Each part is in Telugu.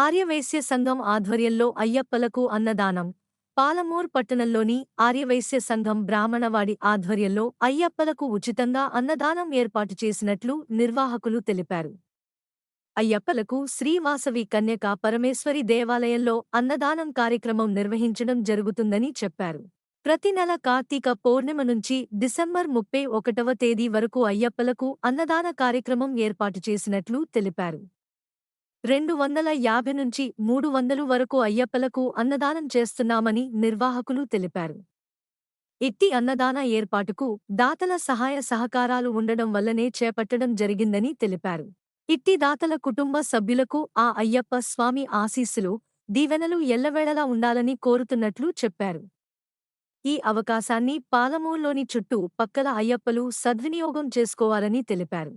ఆర్యవైశ్య సంఘం ఆధ్వర్యంలో అయ్యప్పలకు అన్నదానం. పాలమూర్ పట్టణంలోని ఆర్యవైశ్య సంఘం బ్రాహ్మణవాడి ఆధ్వర్యంలో అయ్యప్పలకు ఉచితంగా అన్నదానం ఏర్పాటు చేసినట్లు నిర్వాహకులు తెలిపారు. అయ్యప్పలకు శ్రీవాసవి కన్యక పరమేశ్వరి దేవాలయంలో అన్నదానం కార్యక్రమం నిర్వహించడం జరుగుతుందని చెప్పారు. ప్రతి నెల కార్తీక పౌర్ణిమ నుంచి డిసెంబర్ ముప్పై ఒకటవ తేదీ వరకు అయ్యప్పలకు అన్నదాన కార్యక్రమం ఏర్పాటు చేసినట్లు తెలిపారు. రెండు వందల యాభై నుంచి మూడు వందలు వరకు అయ్యప్పలకు అన్నదానం చేస్తున్నామని నిర్వాహకులు తెలిపారు. ఇట్టి అన్నదాన ఏర్పాటుకు దాతల సహాయ సహకారాలు ఉండడం వల్లనే చేపట్టడం జరిగిందని తెలిపారు. ఇట్టి దాతల కుటుంబ సభ్యులకు ఆ అయ్యప్ప స్వామి ఆశీస్సులు దీవెనలు ఎల్లవేళలా ఉండాలని కోరుతున్నట్లు చెప్పారు. ఈ అవకాశాన్ని పాలమూరులోని చుట్టూ పక్కల అయ్యప్పలు సద్వినియోగం చేసుకోవాలని తెలిపారు.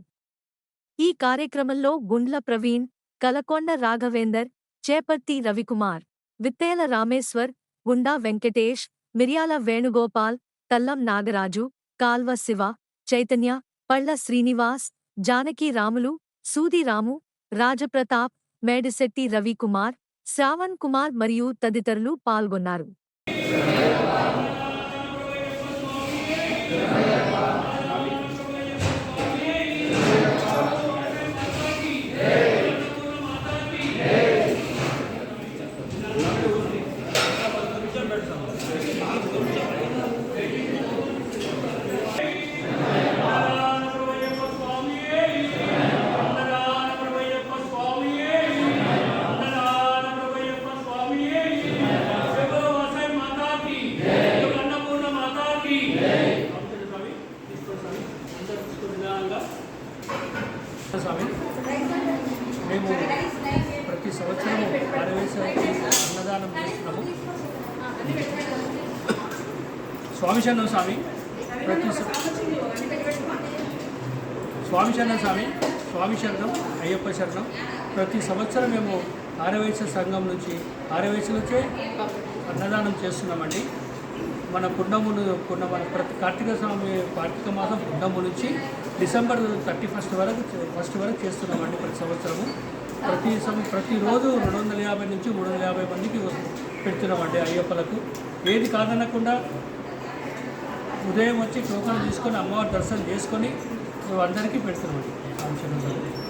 ఈ కార్యక్రమంలో గుండ్ల ప్రవీణ్ కలకొండ రాఘవేందర్ చేపర్తి రవికుమార్ విత్తేల రామేశ్వర్ గుండా వెంకటేష్ మిర్యాల వేణుగోపాల్ తల్లం నాగరాజు కాల్వ శివ చైతన్య పళ్ళ శ్రీనివాస్ జానకి రాములు సూదిరాము రాజప్రతాప్ మేడిశెట్టి రవికుమార్ శ్రావణ్ కుమార్ మరియు తదితరులు పాల్గొన్నారు. స్వామి. మేము ప్రతి సంవత్సరం స్వామి శరణం స్వామి. ప్రతి స్వామి శరణం స్వామి స్వామి శరణం అయ్యప్ప శరణం. ప్రతి సంవత్సరం మేము ఆరవయస సంఘం నుంచి ఆరవయస అన్నదానం చేస్తున్నామండి. మన పున్నమును పున్న మన ప్రతి కార్తీక స్వామి కార్తీక మాసం పున్నము నుంచి డిసెంబర్ థర్టీ ఫస్ట్ వరకు ఫస్ట్ వరకు చేస్తున్నామండి ప్రతి సంవత్సరము. ప్రతి సం ప్రతిరోజు రెండు వందల యాభై నుంచి మూడు వందల యాభై మందికి పెడుతున్నామండి అయ్యప్పలకు. ఏది కాదనకుండా ఉదయం వచ్చి టోకన్ తీసుకొని అమ్మవారి దర్శనం చేసుకొని అందరికీ పెడుతున్నామండి స్వామి